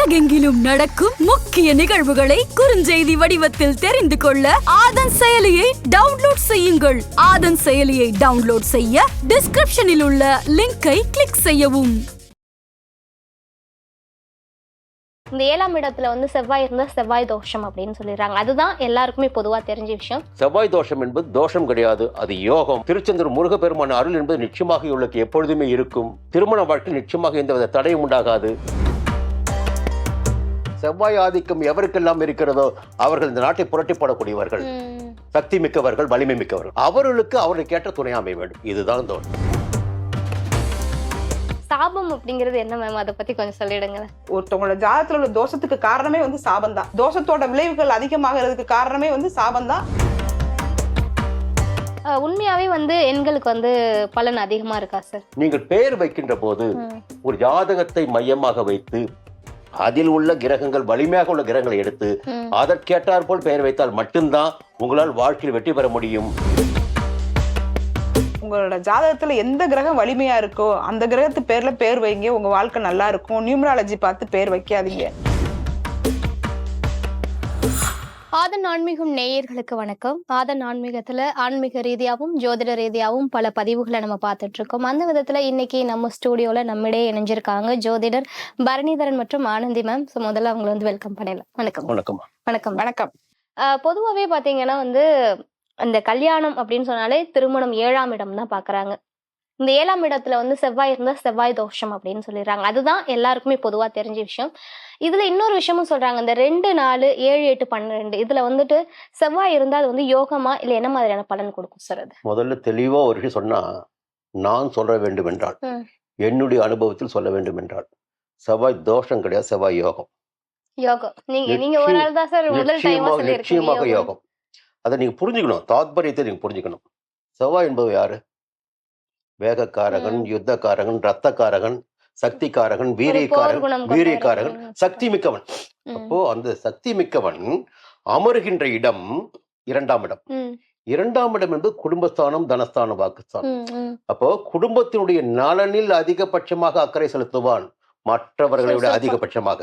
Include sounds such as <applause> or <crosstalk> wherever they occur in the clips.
உலகெங்கிலும் நடக்கும் முக்கிய நிகழ்வுகளை குறுஞ்செய்தி வடிவத்தில் தெரிந்து கொள்ள ஆதன் செயலியை டவுன்லோட் செய்யுங்கள். ஆதன் செயலியை டவுன்லோட் செய்ய டிஸ்கிரிப்ஷனில் உள்ள லிங்கை கிளிக் செய்யவும். இந்த ஏழாம் இடத்துல வந்து செவ்வாய் இருந்தா செவ்வாய் தோஷம் அப்படின்னு சொல்லிடுறாங்க. அதுதான் எல்லாருக்குமே பொதுவா தெரிஞ்ச விஷயம். செவ்வாய் தோஷம் என்பது தோஷம் கிடையாது அது யோகம். திருச்செந்தூர் முருகப்பெருமான் அருள் என்பது நிச்சயமாக இவளுக்கு எப்பொழுதுமே இருக்கும். திருமண வாழ்க்கை நிச்சயமாக எந்தவித தடையும் உண்டாகாது. செவ்வாய் ஆதிக்கம் எவருக்கெல்லாம் இருக்கிறதோ அவர்கள் இந்த நாட்டை புரட்டி போடக்கூடியவர்கள் சக்தி மிக்கவர்கள் வலிமை மிக்கவர்கள். அவர்களுக்கு அவர்களுக்கு ஏற்ற துணை அமைய வேண்டும். இதுதான் தோஷம் சாபம் அப்படிங்கிறது என்ன மேம் அதை பத்தி கொஞ்சம் சொல்லிடுங்களேன். ஒருத்தவங்களோட ஜாதகத்துல உள்ள தோஷத்துக்கு காரணமே வந்து சாபம் தான் தோஷத்தோட விளைவுகள் அதிகமாகிறதுக்கு காரணமே வந்து சாபம் தான் உண்மையாவே வந்து எண்களுக்கு வந்து பலன் அதிகமா இருக்கா சார் நீங்கள் பெயர் வைக்கின்ற போது ஒரு ஜாதகத்தை மையமாக வைத்து அதில் உள்ள கிரகங்கள் வலிமையாக உள்ள கிரகங்களை எடுத்து அதற்கேற்றாற் போல் பெயர் வைத்தால் மட்டும்தான் உங்களால் வாழ்க்கையில் வெற்றி பெற முடியும். உங்களோட ஜாதகத்துல எந்த கிரகம் வலிமையா இருக்கோ அந்த கிரகத்து பேர்ல பேர் வைங்க. உங்க வாழ்க்கை நல்லா இருக்கும். நியூமராலஜி பார்த்து பேர் வைக்காதீங்க. ஆதன் ஆன்மீகம் நேயர்களுக்கு வணக்கம். ஆதன் ஆன்மீகத்துல ஆன்மீக ரீதியாகவும் ஜோதிட ரீதியாகவும் பல பதிவுகளை நம்ம பார்த்துட்டு இருக்கோம் அந்த விதத்துல இன்னைக்கு நம்ம ஸ்டூடியோல நம்மிடையே இணைஞ்சிருக்காங்க ஜோதிடர் பரணிதரன் மற்றும் ஆனந்தி மேம் ஸோ முதல்ல அவங்களை வந்து வெல்கம் பண்ணலாம் வணக்கம். வணக்கம் வணக்கம். வணக்கம். ஆஹ் பொதுவாவே பாத்தீங்கன்னா வந்து அந்த கல்யாணம் அப்படின்னு சொன்னாலே திருமணம் ஏழாம் இடம் தான் பாக்குறாங்க. இந்த ஏழாம் இடத்துல வந்து செவ்வாய் இருந்தா செவ்வாய் தோஷம் அப்படின்னு சொல்லிடுறாங்க. அதுதான் எல்லாருக்குமே பொதுவா தெரிஞ்ச விஷயம். இதுல இன்னொரு விஷயமும் சொல்றாங்க. இந்த ரெண்டு நாலு ஏழு எட்டு பன்னிரெண்டு இதுல வந்துட்டு செவ்வாய் இருந்தா அது வந்து யோகமா இல்ல என்ன மாதிரியான பலன் கொடுக்கும் சார் அது? முதல்ல தெளிவா ஒரு விஷயம் சொன்னா நான் சொல்ல வேண்டும் என்றால். என்னுடைய அனுபவத்தில் சொல்ல வேண்டும் என்றால் செவ்வாய் தோஷம் கிடையாது செவ்வாய் யோகம். யோகம். நீங்க நீங்க ஒரு ஆள் தான் சார் முதல் டைமா நிச்சயமாக யோகம். அதை நீங்க புரிஞ்சுக்கணும். தாத்பரியத்தை நீங்க புரிஞ்சுக்கணும். செவ்வாய் என்பது யாரு? வேகக்காரகன். யுத்தக்காரகன் ரத்தக்காரகன் சக்திக்காரகன் போர் வீரியக்காரகன். சக்தி மிக்கவன். அப்போ அந்த சக்தி மிக்கவன் அமருகின்ற இடம் இரண்டாம் இடம். இரண்டாம் இடம் என்பது குடும்பஸ்தானம் தனஸ்தானம் வாக்குஸ்தானம். அப்போ குடும்பத்தினுடைய நலனில் அதிகபட்சமாக அக்கறை செலுத்துவான் மற்றவர்களை விட. அதிகபட்சமாக.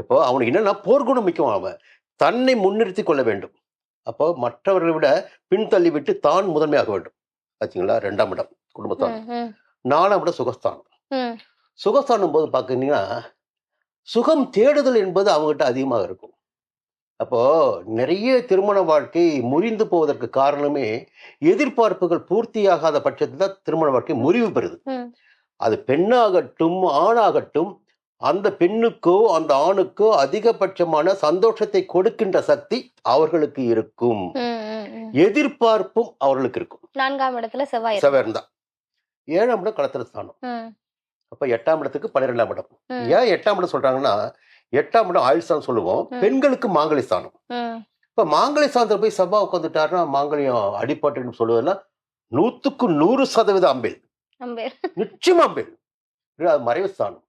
இப்போ அவனுக்கு என்னன்னா போர்க்குணம் மிக்கம் அவன் தன்னை முன்னிறுத்தி கொள்ள வேண்டும் அப்போ மற்றவர்களை விட பின்தள்ளி விட்டு தான் முதன்மையாக வேண்டும் ஆச்சுங்களா ரெண்டாம் இடம் குடும்பஸ்தானம் ம். ம். நாலாம் இடம் சுகஸ்தானம் போது பார்த்தீங்கன்னா சுகம் தேடுதல் என்பது அவங்ககிட்ட அதிகமாக இருக்கும் அப்போ நிறைய திருமண வாழ்க்கை முறிந்து போவதற்கு காரணமே எதிர்பார்ப்புகள் பூர்த்தியாகாத பட்சத்தில் தான் திருமண வாழ்க்கை முறிவு பெறுது. அது பெண்ணாகட்டும் ஆணாகட்டும் அந்த பெண்ணுக்கோ அந்த ஆணுக்கோ அதிகபட்சமான சந்தோஷத்தை கொடுக்கின்ற சக்தி அவர்களுக்கு இருக்கும். எதிர்பார்ப்பும் அவர்களுக்கு இருக்கும் நான்காம் இடத்துல செவ்வாய். செவ்வாய் தான் ஏழாம் இடம் களத்திர ஸ்தானம். அப்ப எட்டாம் இடத்துக்கு பன்னிரெண்டாம் இடம். ஏன் எட்டாம் இடம் சொல்றாங்கன்னா எட்டாம் இடம் ஆயுள் சொல்லுவோம். பெண்களுக்கு மாங்கலி ஸ்தானம். இப்ப மாங்கலி ஸ்தானத்துல போய் செவ்வாய் உட்காந்துட்டாருன்னா மாங்கல்யம் அடிப்பட்டுன்னு சொல்லுவதெல்லாம் நூத்துக்கு நூறு சதவீத அம்பில். நிச்சயமா அம்பில். அது மறைவு ஸ்தானம்.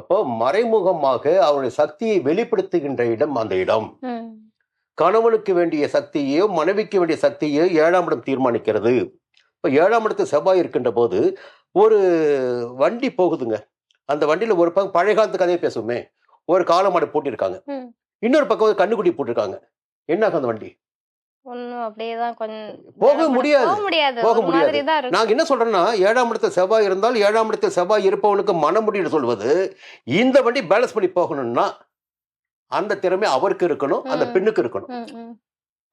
அப்போ மறைமுகமாக அவருடைய சக்தியை வெளிப்படுத்துகின்ற இடம் அந்த இடம். கணவனுக்கு வேண்டிய சக்தியோ மனைவிக்கு வேண்டிய சக்தியோ ஏழாம் இடம் தீர்மானிக்கிறது. இப்போ ஏழாம் இடத்து செவ்வாய் இருக்கின்ற போது ஒரு வண்டி போகுதுங்க. அந்த வண்டியில ஒரு பக்கம் பழைய காலத்து கதையை பேசுவோமே. ஒரு காலமாடு போட்டிருக்காங்க. இன்னொரு பக்கம் கண்ணுக்குட்டி போட்டிருக்காங்க. என்ன ஆகும் அந்த வண்டி? போக முடியாது. போக முடியாது. நாங்க என்ன சொல்றோம்னா ஏழாம் இடத்துல செவ்வாய் இருந்தால் ஏழாம் இடத்துல செவ்வாய் இருப்பவனுக்கு மனமுடின்னு சொல்வது இந்த வண்டி பேலன்ஸ் பண்ணி போகணும்னா அந்த திறமை அவருக்கு இருக்கணும் அந்த. பெண்ணுக்கு இருக்கணும்.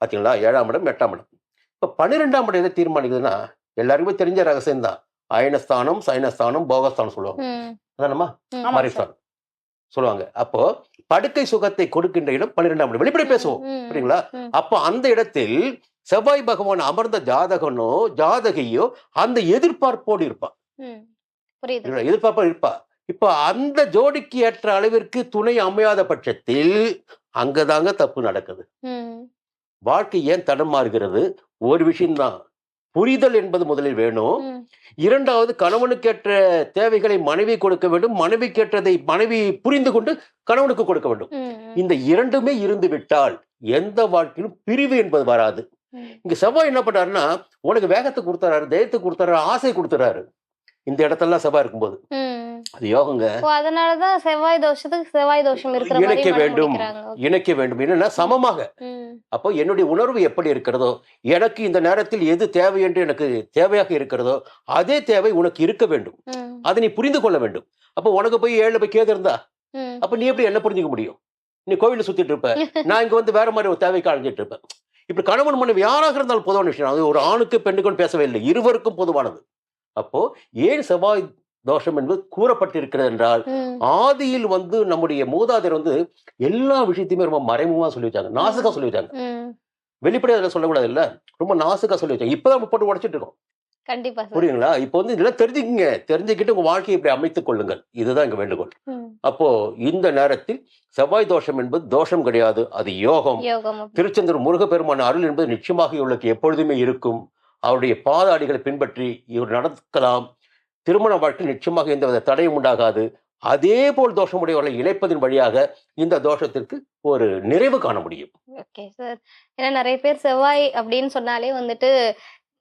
பாத்தீங்களா? ஏழாம் இடம் எட்டாம் இடம். இப்ப பன்னிரெண்டாம் இடம் எதை தீர்மானிக்குதுன்னா எல்லாருக்குமே தெரிஞ்ச ரகசியம் தான் அயனஸ்தானம் சைனஸ்தானம் போகஸ்தானம் சொல்லுவாங்க. அதானம்மா? ம். ஆமா மறைஸ்தானம் சொல்லுவாங்க. அப்போ படுக்கை சுகத்தை கொடுக்கின்ற இடம் பன்னிரெண்டாம் இடம் வெளிப்படை பேசுவோம். ம். அப்போ அந்த இடத்தில் செவ்வாய் பகவான் அமர்ந்த ஜாதகனோ ஜாதகியோ அந்த எதிர்பார்ப்போடு இருப்பா ம். புரியுது. இல்ல, எதிர்பார்ப்போடு இருப்பா. இப்போ அந்த ஜோடிக்கு ஏற்ற அளவிற்கு துணை அமையாத பட்சத்தில் அங்கதாங்க தப்பு நடக்குது. வாழ்க்கை ஏன் தடம் மாறுகிறது ஒரு விஷயம்தான் புரிதல் என்பது முதலில் வேணும். இரண்டாவது கணவனுக்கேற்ற தேவைகளை மனைவி கொடுக்க வேண்டும் மனைவிக்கேற்றதை மனைவி புரிந்து கொண்டு கணவனுக்கு கொடுக்க வேண்டும். இந்த இரண்டுமே இருந்து விட்டால் எந்த வாழ்க்கையிலும் பிரிவு என்பது வராது. இங்க செவ்வாய் என்ன பண்றாருன்னா உனக்கு வேகத்தை கொடுத்துறாரு தைரியத்தை கொடுத்துறாரு ஆசை கொடுத்துறாரு இந்த இடத்தெல்லாம் செவ்வாய் இருக்கும்போது. அது யோகங்க. ஓ அதனாலதான் செவ்வாய் தோஷத்துக்கு செவ்வாய் தோஷம் இருக்கிற மாதிரி இணைக்க வேண்டும். இணைக்க வேண்டும். என்னன்னா சமமாக. அப்போ என்னுடைய உணர்வு எப்படி இருக்கிறதோ எனக்கு இந்த நேரத்தில் எது தேவை என்று எனக்கு தேவையாக இருக்கிறதோ அதே தேவை உனக்கு இருக்க வேண்டும். அதை நீ புரிந்து கொள்ள வேண்டும். அப்போ உனக்கு போய் ஏழு போய் கேது இருந்தா. அப்ப நீ எப்படி என்ன புரிஞ்சுக்க முடியும்? நீ கோவில சுத்திட்டு இருப்ப. நான் இங்க வந்து வேற மாதிரி ஒரு தேவைக்கு அழைஞ்சிட்டு இருப்பேன் இப்படி கணவன் மனைவி யாராக இருந்தாலும் பொதுவான விஷயம். அது ஒரு ஆணுக்கு பெண்ணுக்கும் பேசவே இல்லை. இருவருக்கும் பொதுவானது. அப்போ ஏன் செவ்வாய் தோஷம் என்பது கூறப்பட்டிருக்கிறது என்றால். ஆதியில் வந்து நம்முடைய மூதாதையர் வந்து எல்லா விஷயத்தையுமே ரொம்ப மறைமுகமா சொல்லி வச்சாங்க நாசுக்கா சொல்லி வச்சாங்க. வெளிப்படையா அதில் சொல்லக்கூடாது இல்ல ரொம்ப நாசுக்கா சொல்லி வச்சாங்க. இப்பதான் போட்டு உடைச்சிட்டு இருக்கோம் கண்டிப்பா புரியுங்களா இப்போ வந்து இதெல்லாம் தெரிஞ்சுக்கங்க தெரிஞ்சுக்கிட்டு உங்க வாழ்க்கையை இப்படி அமைத்துக் கொள்ளுங்கள். இதுதான் எங்க வேண்டுகோள். அப்போ இந்த நேரத்தில் செவ்வாய் தோஷம் என்பது தோஷம் கிடையாது அது யோகம். திருச்செந்தூர் முருகப்பெருமான அருள் என்பது நிச்சயமாக இவளுக்கு எப்பொழுதுமே இருக்கும். அவருடைய பாத அடிகளை பின்பற்றி இவர் நடக்கலாம். திருமண வாழ்க்கை நிச்சயமாக எந்தவித தடையும் உண்டாகாது. அதே போல் தோஷமுடையவர்களை இணைப்பதன் வழியாக இந்த தோஷத்திற்கு ஒரு நிறைவு காண முடியும். Okay sir. ஏன்னா நிறைய பேர் செவ்வாய் அப்படின்னு சொன்னாலே வந்துட்டு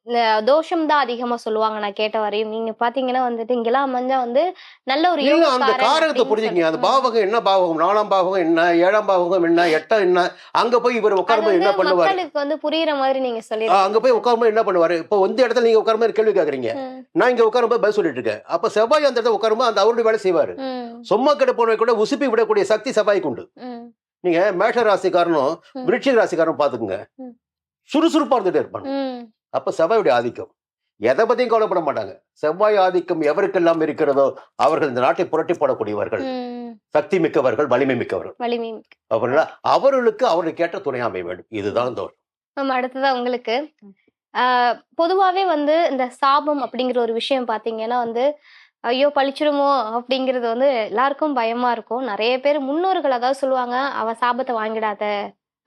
இந்த தோஷம் தான் அதிகமா சொல்லுவாங்க. நான் கேட்ட வரையும். நீங்க பாத்தீங்கன்னா வந்துட்டு இங்கெல்லாம் அமைஞ்சா வந்து நல்ல ஒரு அந்த அப்படின்னு புரிஞ்சுக்கங்க. அந்த சொல்லி- பாவகம் என்ன பாவகம்? நாலாம் பாவகம் என்ன? ஏழாம் பாவகம் என்ன? எட்டாம் என்ன? அங்க போய் இவர் உட்காரும்போது என்ன வந்து பண்ணுவாரு? மக்களுக்கு வந்து புரியுற மாதிரி நீங்க சொல்லிருக்கீங்க. அங்க போய் உட்காரும்போது என்ன பண்ணுவாரு? இப்போ இந்த இடத்துல நீங்க உட்காரும்போது கேள்வி கேக்குறீங்க. நான் இங்க உட்காரும்போது பதில் சொல்லிட்டு இருக்கேன். அப்ப செவ்வாய் அந்த இடத்துல உட்காரும்போது அந்த அவருடைய வேலை செய்வாரு. சும்மா கிட்ட போனவை கூட உசுப்பி விடக்கூடிய சக்தி செவ்வாய்க்கு உண்டு. நீங்க மேஷ ராசிக்காரனும். விருட்சிக ராசிக்காரனும் பாத்துக்குங்க. சுறுசுறுப்பா இருந்துட்டே இருப்பாங்க அப்ப செவ்வாயுடைய ஆதிக்கம். எதை பத்தியும் கவலைப்பட மாட்டாங்க. செவ்வாய் ஆதிக்கம் எவருக்கெல்லாம் இருக்கிறதோ அவர்கள் இந்த நாட்டை புரட்டி போடக்கூடியவர்கள். சக்தி மிக்கவர்கள் வலிமை மிக்கவர்கள். வலிமை அப்படின்னா அவர்களுக்கு அவர்களுக்கு ஏற்ற துணை அமைய வேண்டும். இதுதான் தோஷம் மேம் அடுத்ததா உங்களுக்கு. ஆஹ் பொதுவாவே வந்து இந்த சாபம் அப்படிங்கிற ஒரு விஷயம் பாத்தீங்கன்னா வந்து ஐயோ பழிச்சிருமோ அப்படிங்கிறது வந்து எல்லாருக்கும் பயமா இருக்கும். நிறைய பேர் முன்னோர்கள் அதாவது சொல்லுவாங்க அவ சாபத்தை வாங்கிடாத.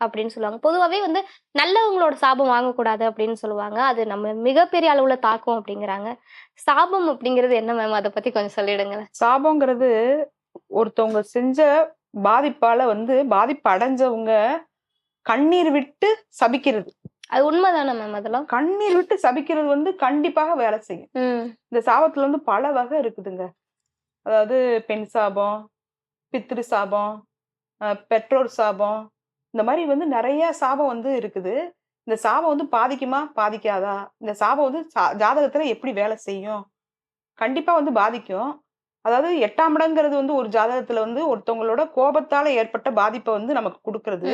அப்படின்னு சொல்லுவாங்க. பொதுவாவே வந்து நல்லவங்களோட சாபம் வாங்கக்கூடாது அப்படின்னு சொல்லுவாங்க. அது நம்ம மிகப்பெரிய அளவுல தாக்கும் அப்படிங்கிறாங்க. சாபம் அப்படிங்கிறது என்ன மேம் அதை பத்தி கொஞ்சம் சொல்லிடுங்களேன். சாபங்கிறது ஒருத்தவங்க செஞ்ச பாதிப்பால வந்து பாதிப்பு அடைஞ்சவங்க கண்ணீர் விட்டு சபிக்கிறது. அது உண்மைதானே மேம் அதெல்லாம்? கண்ணீர் விட்டு சபிக்கிறது வந்து கண்டிப்பாக வேலை செய்யும். இந்த சாபத்துல வந்து பல வகை இருக்குதுங்க. அதாவது பெண் சாபம் பித்ரு சாபம் பெற்றோர் சாபம் இந்த மாதிரி வந்து நிறைய சாபம் வந்து இருக்குது. இந்த சாபம் வந்து பாதிக்குமா? பாதிக்காதா? இந்த சாபம் வந்து சா- ஜாதகத்துல எப்படி வேலை செய்யும்? கண்டிப்பா வந்து பாதிக்கும். அதாவது எட்டாம் இடங்கிறது வந்து ஒரு ஜாதகத்துல வந்து ஒருத்தவங்களோட கோபத்தால ஏற்பட்ட பாதிப்பை வந்து நமக்கு கொடுக்கறது.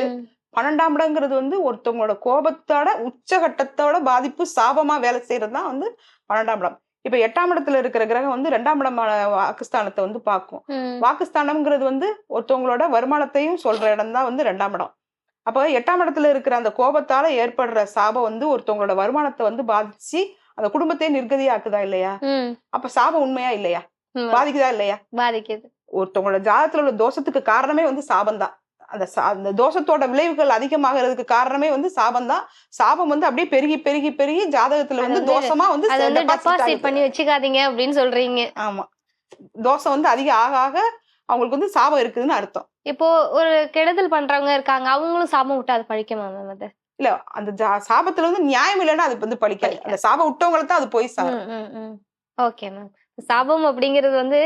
பன்னெண்டாம் இடங்கிறது வந்து ஒருத்தவங்களோட கோபத்தோட உச்சகட்டத்தோட பாதிப்பு சாபமா வேலை செய்யறது தான் வந்து பன்னெண்டாம் இடம். இப்ப எட்டாம் இடத்துல இருக்கிற கிரகம் வந்து ரெண்டாம் இடமான வாக்குஸ்தானத்தை வந்து பார்க்கும் வாக்குஸ்தானம்ங்கிறது வந்து ஒருத்தவங்களோட வருமானத்தையும் சொல்ற இடம் தான் வந்து ரெண்டாம் இடம். அப்போ எட்டாம் இடத்துல இருக்கிற அந்த கோபத்தால ஏற்படுற சாபம் வந்து ஒருத்தவங்களோட வருமானத்தை வந்து பாதிச்சு அந்த குடும்பத்தையே நிர்கதியாக்குதா இல்லையா? அப்ப சாபம் உண்மையா இல்லையா. பாதிக்குதா இல்லையா? பாதிக்குது. ஒருத்தவங்களோட ஜாதகத்துல உள்ள தோஷத்துக்கு காரணமே வந்து சாபம் தான் அந்த அந்த தோஷத்தோட விளைவுகள் அதிகமாகிறதுக்கு காரணமே வந்து சாபம் தான் சாபம் வந்து அப்படியே பெருகி பெருகி பெருகி ஜாதகத்துல வந்து தோஷமா வந்து டெபாசிட். பண்ணி வச்சுக்காதீங்க அப்படின்னு சொல்றீங்க. ஆமா. தோஷம் வந்து அதிகம் ஆக ஆக அவங்களுக்கு வந்து சாபம் இருக்குதுன்னு அர்த்தம். இப்போ ஒரு கெடுதல் பண்றவங்க இருக்காங்க அவங்களும் சாபம் விட்டு அது பழிக்குமா மேம் அது? இல்ல அந்த சாபத்துல வந்து நியாயம் இல்லைன்னா அது வந்து பழிக்காது. அந்த சாபம் விட்டவங்களுக்கு தான் அது போய் சாரும். ஓகே மேம் சாபம் அப்படிங்கிறது வந்து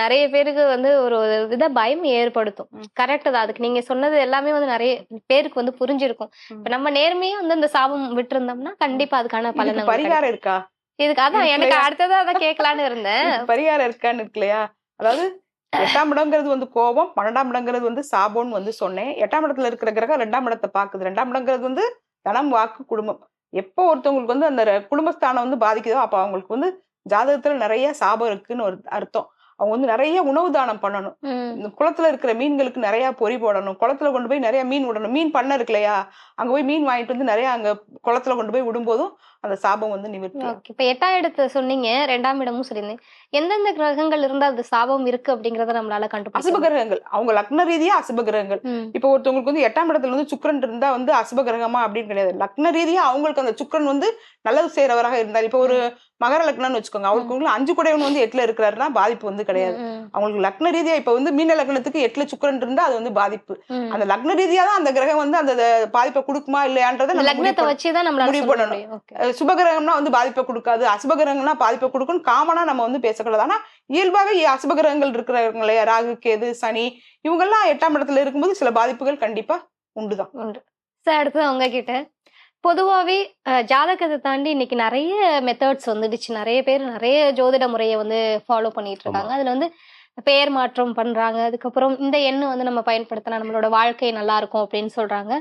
நிறைய பேருக்கு வந்து ஒரு வித பயம் ஏற்படுத்தும். கரெக்ட் தான். அதுக்கு நீங்க சொன்னது எல்லாமே வந்து நிறைய பேருக்கு வந்து புரிஞ்சிருக்கும். இப்ப நம்ம நேர்மையா வந்து அந்த சாபம் விட்டு அதுக்கான பலனை பரிகாரம் இருக்கா? இதுக்கு அதான் எனக்கு? அடுத்ததா அதை கேட்கலான்னு இருந்தேன். பரிகாரம் இருக்கான்னு இருக்கு இல்லையா அதாவது எட்டாம் இடங்கிறது வந்து கோபம் பன்னெண்டாம் இடங்கிறது வந்து சாபம்னு வந்து சொன்னேன். எட்டாம் இடத்துல இருக்கிற கிரகம் ரெண்டாம் இடத்தை பாக்குது ரெண்டாம் இடங்கிறது வந்து தனம் வாக்கு குடும்பம். எப்போ ஒருத்தவங்களுக்கு வந்து அந்த குடும்பஸ்தானம் வந்து பாதிக்குதோ அப்போ அவங்களுக்கு வந்து ஜாதகத்துல நிறைய சாபம் இருக்குன்னு ஒரு அர்த்தம். அவங்க வந்து நிறைய உணவு தானம் பண்ணணும். இந்த குளத்துல இருக்கிற மீன்களுக்கு நிறைய பொறி போடணும். குளத்துல கொண்டு போய் நிறைய மீன் விடணும் மீன் பண்ண இருக்கு இல்லையா அங்க போய் மீன் வாங்கிட்டு வந்து நிறைய அங்க குளத்துல கொண்டு போய் விடும்போதும் அந்த சாபம் வந்து நிவர்த்தி. இப்ப எட்டாம் இடத்தை சொன்னீங்க ரெண்டாம் இடமும் சொல்லியிருந்தேன். எந்தெந்த கிரகங்கள் இருந்தா அது சாபம் இருக்கு அப்படிங்கறத நம்மளால அசுப கண்டுபிடிக்க கிரகங்கள். அவங்க லக்ன ரீதியா அசுப கிரகங்கள். இப்போ ஒருத்தவங்களுக்கு வந்து எட்டாம் இடத்துல வந்து சுக்கிரன் இருந்தா வந்து அசுப கிரகமா அப்படின்னு கிடையாது. லக்ன ரீதியா அவங்களுக்கு அந்த சுக்கிரன் வந்து நல்லது செய்யறவராக இருந்தார். இப்போ ஒரு மகர லக்னம்னு வச்சுக்கோங்க. வந்து அஞ்சு குடையவன் வந்து எட்டுல இருக்கிறாருன்னா பாதிப்பு வந்து கிடையாது. அவங்களுக்கு லக்ன ரீதியா இப்ப வந்து மீன லக்னத்துக்கு எட்டுல சுக்கிரன் இருந்தா அது வந்து பாதிப்பு. அந்த லக்ன ரீதியா தான் அந்த கிரகம் வந்து அந்த பாதிப்பை கொடுக்குமா இல்லையான்றதை நம்ம லக்னத்தை. வச்சுதான் நம்மளால முடிவு பண்ணணும். சுபகிரகம்னா வந்து பாதிப்பை கொடுக்காது. அசுபகிரகம்னா பாதிப்பை கொடுக்கும்னு காமனா நம்ம வந்து பேசக்கூடாது. ஆனா இயல்பாவே அசுபகிரகங்கள் இருக்கிறவங்க இல்லையா ராகு கேது சனி இவங்கெல்லாம் எட்டாம் இடத்துல இருக்கும்போது சில பாதிப்புகள் கண்டிப்பா உண்டுதான். உண்டு. சார் அடுத்து உங்ககிட்ட. பொதுவாகவே ஜாதகத்தை தாண்டி இன்னைக்கு நிறைய மெத்தட்ஸ் வந்துடுச்சு. நிறைய பேர் நிறைய ஜோதிட முறையை வந்து ஃபாலோ பண்ணிட்டு இருக்காங்க. அதுல வந்து பெயர் மாற்றம் பண்றாங்க. அதுக்கப்புறம் இந்த எண்ணை வந்து நம்ம பயன்படுத்தினா நம்மளோட வாழ்க்கை நல்லா இருக்கும் அப்படின்னு சொல்றாங்க.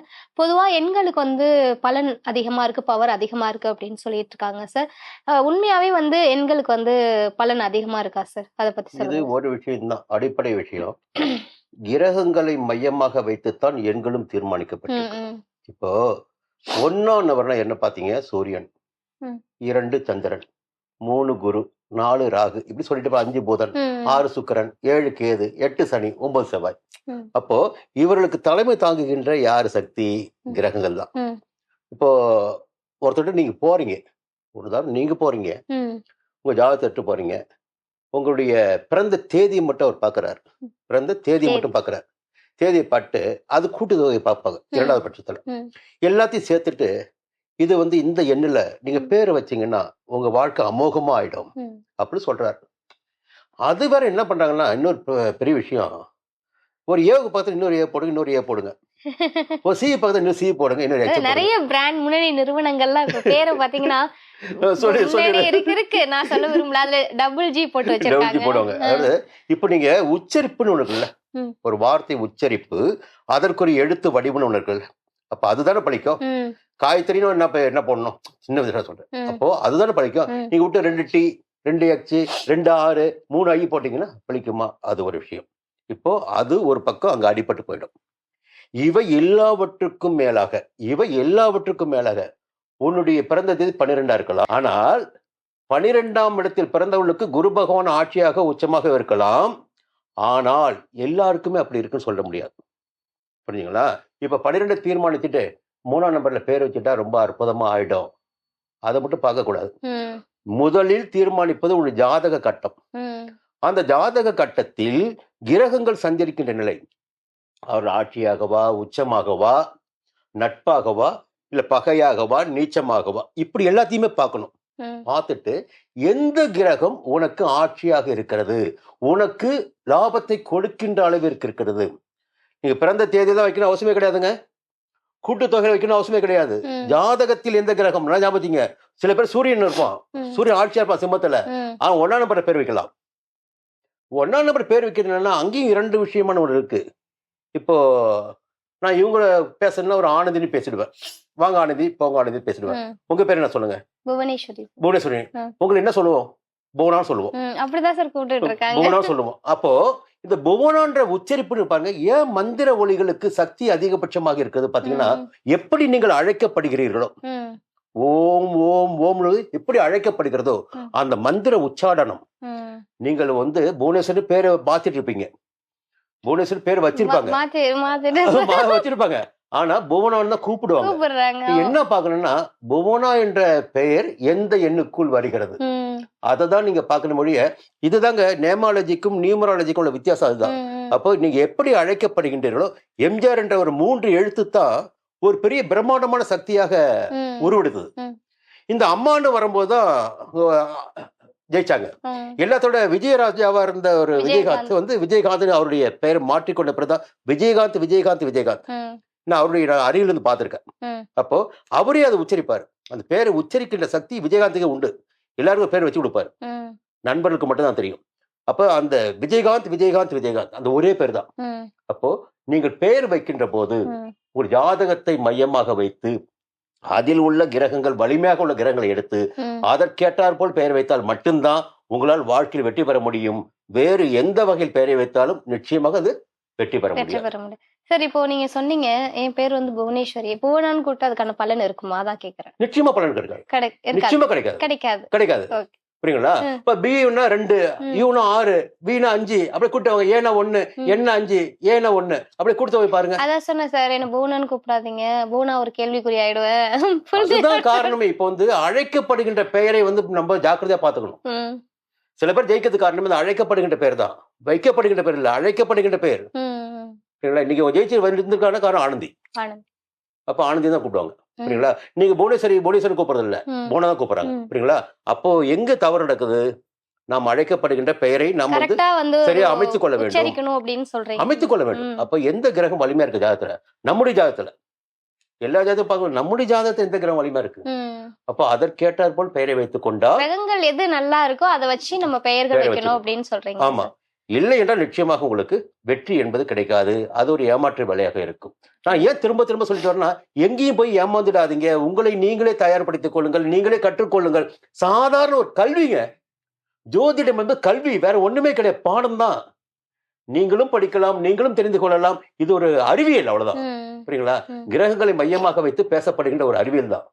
பொதுவா எண்களுக்கு வந்து பலன் அதிகமா இருக்கு பவர் அதிகமா இருக்கு அப்படின்னு சொல்லிட்டு இருக்காங்க சார் அஹ் உண்மையாவே வந்து எண்களுக்கு வந்து பலன் அதிகமா இருக்கா சார் அதை பத்தி சொல்லுங்க. ஒரு விஷயம்தான். அடிப்படை விஷயம். கிரகங்களை மையமாக வைத்துத்தான் எண்களும் தீர்மானிக்கப்பட்டிருக்கு. இப்போ ஒன்னாம் நபர்னா என்ன பார்த்தீங்க? சூரியன். இரண்டு சந்திரன். மூணு குரு. நாலு ராகு. இப்படி சொல்லிட்டு அஞ்சு புதன் ஆறு சுக்கிரன் ஏழு கேது எட்டு சனி ஒன்பது செவ்வாய். அப்போ இவர்களுக்கு தலைமை தாங்குகின்ற யார் சக்தி. கிரகங்கள் தான். இப்போ ஒருத்தர் நீங்க போறீங்க. ஒரு தான் நீங்க போறீங்க. உங்க ஜாதகத்தை எடுத்து போறீங்க. உங்களுடைய பிறந்த தேதியை மட்டும் அவர் பார்க்கறாரு. பிறந்த தேதியை தேதி. மட்டும் பார்க்கறாரு. தேதியை பட்டு அது கூட்டு பார்ப்பாங்க. இரண்டாவது பட்சத்துல. எல்லாத்தையும் சேர்த்துட்டு இது வந்து இந்த எண்ணுல நீங்க பேர் வச்சீங்கன்னா உங்க வாழ்க்கை அமோகமா ஆயிடும் ம். அப்படின்னு சொல்றாரு. அது வேற என்ன பண்றாங்கன்னா இன்னொரு பெரிய விஷயம். ஒரு ஏவுக்கு பார்த்து இன்னொரு ஏ போடுங்க இன்னொரு ஏ போடுங்க. ஒரு சி பார்த்து இன்னொரு சி போடுங்க இன்னொரு நிறைய பிராண்ட் முன்னணி நிறுவனங்கள்லாம் பேரை சொல்லி இருக்கு நான் சொல்ல விரும்பல. அதுல டபுள் ஜி போட்டு வச்சிருக்காங்க. போடுவாங்க. அதாவது இப்போ நீங்க உச்சரிப்புன்னு ஒண்ணு இருக்குல்ல. ம். ஒரு வார்த்தை உச்சரிப்பு அதற்குரிய எழுத்து வடிவம்னு ஒண்ணு இருக்குல்ல அப்ப அதுதானே பழிக்கும் ம், காய்கறின்னு என்ன பே- என்ன போடணும்? சின்ன விதத்துல சொல்றேன். ம், அப்போ அதுதானே பழிக்கும் ம். நீங்க விட்டு ரெண்டு டி ரெண்டு எக்ஸ் ரெண்டு ஆறு மூணு ஐ போட்டீங்கன்னா பழிக்குமா அது ஒரு விஷயம். இப்போ அது ஒரு பக்கம் அங்க அடிபட்டு போயிடும். இவை எல்லாவற்றுக்கும் மேலாக இவை எல்லாவற்றுக்கும் மேலாக உன்னுடைய பிறந்த தேதி பன்னிரெண்டா இருக்கலாம். ஆனால் பனிரெண்டாம் இடத்தில் பிறந்தவர்களுக்கு குரு பகவான் ஆட்சியாக உச்சமாக இருக்கலாம். ஆனால் எல்லாருக்குமே அப்படி இருக்குன்னு சொல்ல முடியாது. புரிஞ்சுங்களா? இப்ப பன்னிரெண்டு தீர்மானிச்சுட்டு மூணாம் நம்பர்ல பேர் வச்சுட்டா ரொம்ப அற்புதமா ஆயிடும். அதை மட்டும் பார்க்க கூடாது. ம், முதலில் தீர்மானிப்பது உங்களுடைய ஜாதக கட்டம். அந்த ஜாதக கட்டத்தில் கிரகங்கள் சஞ்சரிக்கின்ற நிலை. அவர் ஆட்சியாகவா உச்சமாகவா நட்பாகவா இல்ல பகையாகவா நீச்சமாகவா? இப்படி எல்லாத்தையுமே பார்க்கணும். பார்த்துட்டு எந்த கிரகம் உனக்கு ஆட்சியாக இருக்கிறது? உனக்கு லாபத்தை கொடுக்கின்ற அளவிற்கு இருக்கிறது. நீங்க பிறந்த தேதி தான் வைக்கணும் அவசியமே கிடையாதுங்க. கூட்டுத்தொகை வைக்கணும் அவசியமே கிடையாது. ஜாதகத்தில் எந்த கிரகம் ஞாபகத்தீங்க சில பேர் சூரியன் இருப்பான். சூரியன் ஆட்சியா இருப்பான் சிம்மத்துல. அவன் ஒன்னாம் நம்பர் பேர் வைக்கலாம். ஒன்னாம் நம்பர் பேர் வைக்கிறதுனா அங்கேயும் இரண்டு விஷயமான ஒன்று இருக்கு. இப்போ நான் இவங்கள பேசணும்னா ஒரு ஆனந்தின்னு பேசிடுவேன். வாங்க ஆனந்தி போங்க ஆனந்தி பேசிடுவேன். உங்க பேர் என்ன சொல்லுங்க? புவனேஸ்வரி. புவனேஸ்வரி. உங்களை என்ன சொல்லுவோம்? புவனான்னு சொல்லுவோம். அப்படிதான் சார் கூப்பிட்டு இருக்காங்க. புவனான்னு சொல்லுவோம். அப்போ இந்த புவனான்ற உச்சரிப்புன்னு பாருங்க ஏன் மந்திர ஒலிகளுக்கு சக்தி அதிகபட்சமாக இருக்குது பாத்தீங்கன்னா எப்படி நீங்கள் அழைக்கப்படுகிறீர்களோ ஓம் ஓம் ஓம் எப்படி அழைக்கப்படுகிறதோ. அந்த மந்திர உச்சாடனம். நீங்கள் வந்து புவனேஸ்வரி பேரை மாத்திட்டு இருப்பீங்க. புவனேஸ்வரி பேர் வச்சிருப்பாங்க. <laughs> வச்சிருப்பாங்க. ஆனா புவனான்னு தான் கூப்பிடுவாங்க. என்ன பார்க்கணும்னா புவனா என்ற பெயர் எந்த எண்ணுக்குள் வருகிறது? ம், அதை தான் நீங்க பார்க்கணும் மொழிய. இதுதாங்க நேமாலஜிக்கும் நியூமராலஜிக்கும் உள்ள வித்தியாசம் அதுதான். அப்போ நீங்க எப்படி அழைக்கப்படுகின்றீர்களோ எம்ஜிஆர் என்ற ஒரு மூன்று எழுத்து தான் ஒரு பெரிய பிரம்மாண்டமான சக்தியாக உருவெடுத்தது. இந்த அம்மான்னு வரும்போது தான் ஜெயிச்சாங்க. எல்லாத்தோட விஜயராஜாவா இருந்த ஒரு விஜயகாந்த். வந்து விஜயகாந்த் அவருடைய பெயர் மாற்றிக்கொண்ட பிறகுதான் விஜயகாந்த் விஜயகாந்த். விஜயகாந்த் நான் அவருடைய நான் அருகில் இருந்து பார்த்திருக்கேன். அப்போ அவரே அதை உச்சரிப்பார். அந்த பேரை உச்சரிக்கின்ற சக்தி விஜயகாந்துக்கு உண்டு. எல்லாருக்கும் பேர் வச்சு கொடுப்பாரு. நண்பர்களுக்கு மட்டும்தான் தெரியும். அப்போ அந்த விஜயகாந்த் விஜயகாந்த் விஜயகாந்த் அந்த ஒரே பேர் தான். அப்போ நீங்கள் பெயர் வைக்கின்ற போது ஒரு ஜாதகத்தை மையமாக வைத்து அதில் உள்ள கிரகங்கள் வலிமையாக உள்ள கிரகங்களை எடுத்து ம். அதற்கேற்றாற் போல் பெயர் வைத்தால் மட்டும்தான் உங்களால் வாழ்க்கையில் வெற்றி பெற முடியும். வேறு எந்த வகையில் பெயரை வைத்தாலும் நிச்சயமாக அது வெற்றி பெற முடியும். சரி இப்போ நீங்க சொன்னீங்க என் பேர் வந்து புவனேஸ்வரி. புவனான்னு கூப்பிட்டு அதுக்கான பலன் இருக்குமா? அதான் கேக்குறேன். நிச்சயமா பலன் கிடைக்காது. நிச்சயமா கிடைக்காது. கிடைக்காது. கிடைக்காது. புரியுங்களா. இப்ப பின்னா ரெண்டு. யூனா ஆறு பினா அஞ்சு. அப்படி கூட்டவங்க ஏனா ஒண்ணு. என்ன அஞ்சு ஏனா ஒண்ணு. அப்படி கொடுத்தவங்க பாருங்க. அதான் சொன்னேன் சார் என்ன புவனான்னு கூப்பிடாதீங்க. புவனா ஒரு கேள்விக்குறி ஆயிடுவேன்? அதுதான் காரணமே. இப்போ வந்து அழைக்கப்படுகின்ற பெயரை வந்து நம்ம ஜாக்கிரதையா பாத்துக்கணும் சில பேர் ஜெயிக்கிறதுக்கு காரணம் அழைக்கப்படுகின்ற பெயர் தான். வைக்கப்படுகின்ற பெயர் இல்ல அழைக்கப்படுகின்ற ம். சரிங்களா இன்னைக்கு ஜெயிச்சு இருந்திருக்கான காரணம் ஆனந்தி. அப்ப ஆனந்தி தான் கூப்பிடுவாங்க. புரியுங்களா நீங்க புவனேஸ்வரி புவனேஸ்வரி கூப்பிடுறது இல்ல. போனா தான் கூப்பிடுறாங்க. புரியுங்களா அப்போ எங்க தவறு நடக்குது? நாம் அழைக்கப்படுகின்ற பெயரை நாம் வந்து சரியா அமைத்துக் கொள்ள வேண்டும். அமைத்துக் கொள்ள வேண்டும். அப்ப எந்த கிரகம் வலிமையா இருக்கு ஜாதகத்துல? நம்முடைய ஜாதகத்துல. எல்லா ஜாதகம் பார்க்கணும். நம்முடைய ஜாதகத்துல எந்த கிரகம் வலிமையா இருக்கு. அப்போ அதற்கேற்றாற் போல் பெயரை வைத்துக் கொண்டால் கிரகங்கள் எது நல்லா இருக்கோ அதை வச்சு நம்ம பெயர்கள் பெயர் வைக்கணும். அப்படின்னு சொல்றீங்க. ஆமா. இல்லை என்றால் நிச்சயமாக உங்களுக்கு வெற்றி என்பது கிடைக்காது. அது ஒரு ஏமாற்று வேலையாக இருக்கும். நான் ஏன் திரும்ப திரும்ப சொல்லிட்டு வரேன்னா எங்கேயும் போய் ஏமாந்துடாதீங்க. உங்களை நீங்களே தயார்படுத்திக் கொள்ளுங்கள் நீங்களே கற்றுக்கொள்ளுங்கள் சாதாரண ஒரு கல்விங்க ஜோதிடம் வந்து கல்வி வேற ஒண்ணுமே கிடையாது. பாடம் தான். நீங்களும் படிக்கலாம் நீங்களும் தெரிந்து கொள்ளலாம். இது ஒரு அறிவியல் அவ்வளவுதான். புரியுங்களா. கிரகங்களை மையமாக வைத்து பேசப்படுகின்ற ஒரு அறிவியல் தான்.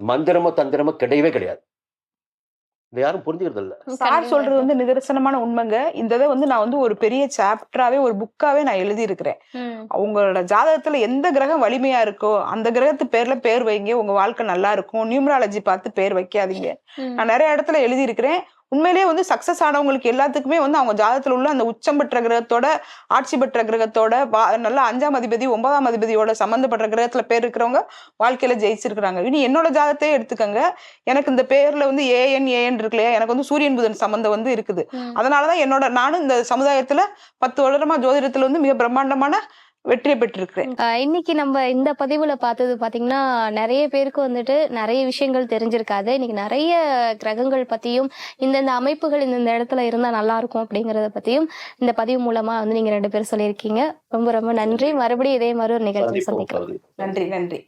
மந்திரமோ தந்திரமோ கிடையவே கிடையாது. இதை யாரும் புரிஞ்சுக்கிறது இல்ல சார். சொல்றது வந்து நிதர்சனமான உண்மைங்க. இந்த இதை வந்து நான் வந்து ஒரு பெரிய சாப்டராவே ஒரு புக்காவே நான் எழுதி இருக்கிறேன். உங்களோட ஜாதகத்துல எந்த கிரகம் வலிமையா இருக்கோ அந்த கிரகத்து பேர்ல பேர் வைங்க. உங்க வாழ்க்கை நல்லா இருக்கும். நியூமராலஜி பார்த்து பேர் வைக்காதீங்க. நான் நிறைய இடத்துல எழுதி இருக்கிறேன் உண்மையிலேயே வந்து சக்சஸ் ஆனவங்களுக்கு எல்லாத்துக்குமே வந்து அவங்க ஜாதகத்துல உள்ள அந்த உச்சம் பெற்ற கிரகத்தோட ஆட்சி பெற்ற கிரகத்தோட நல்ல அஞ்சாம் அதிபதி ஒன்பதாம் அதிபதியோட சம்பந்தப்பட்ட கிரகத்துல பேர் இருக்கிறவங்க வாழ்க்கையில ஜெயிச்சிருக்கிறாங்க. இனி என்னோட ஜாதகத்தையே எடுத்துக்கங்க. எனக்கு இந்த பேர்ல வந்து ஏஎன் ஏஎன் இருக்கு இல்லையா? எனக்கு வந்து சூரியன் புதன் சம்பந்தம் வந்து இருக்குது. அதனாலதான் என்னோட நானும் இந்த சமுதாயத்துல பத்து வருடமா ஜோதிடத்துல வந்து மிக பிரம்மாண்டமான வெற்றியை பெற்றிருக்கிறேன். இன்னைக்கு நம்ம இந்த பதிவுல பார்த்தது பாத்தீங்கன்னா நிறைய பேருக்கு வந்துட்டு நிறைய விஷயங்கள் தெரிஞ்சிருக்காது. இன்னைக்கு நிறைய கிரகங்கள் பத்தியும் இந்தந்த அமைப்புகள் இந்தந்த இடத்துல இருந்தா நல்லா இருக்கும் அப்படிங்கறத பத்தியும் இந்த பதிவு மூலமா வந்து நீங்க ரெண்டு பேரும் சொல்லியிருக்கீங்க. ரொம்ப ரொம்ப நன்றி. மறுபடியும் இதே மாதிரி ஒரு நிகழ்ச்சி சந்திக்கலாம். நன்றி நன்றி.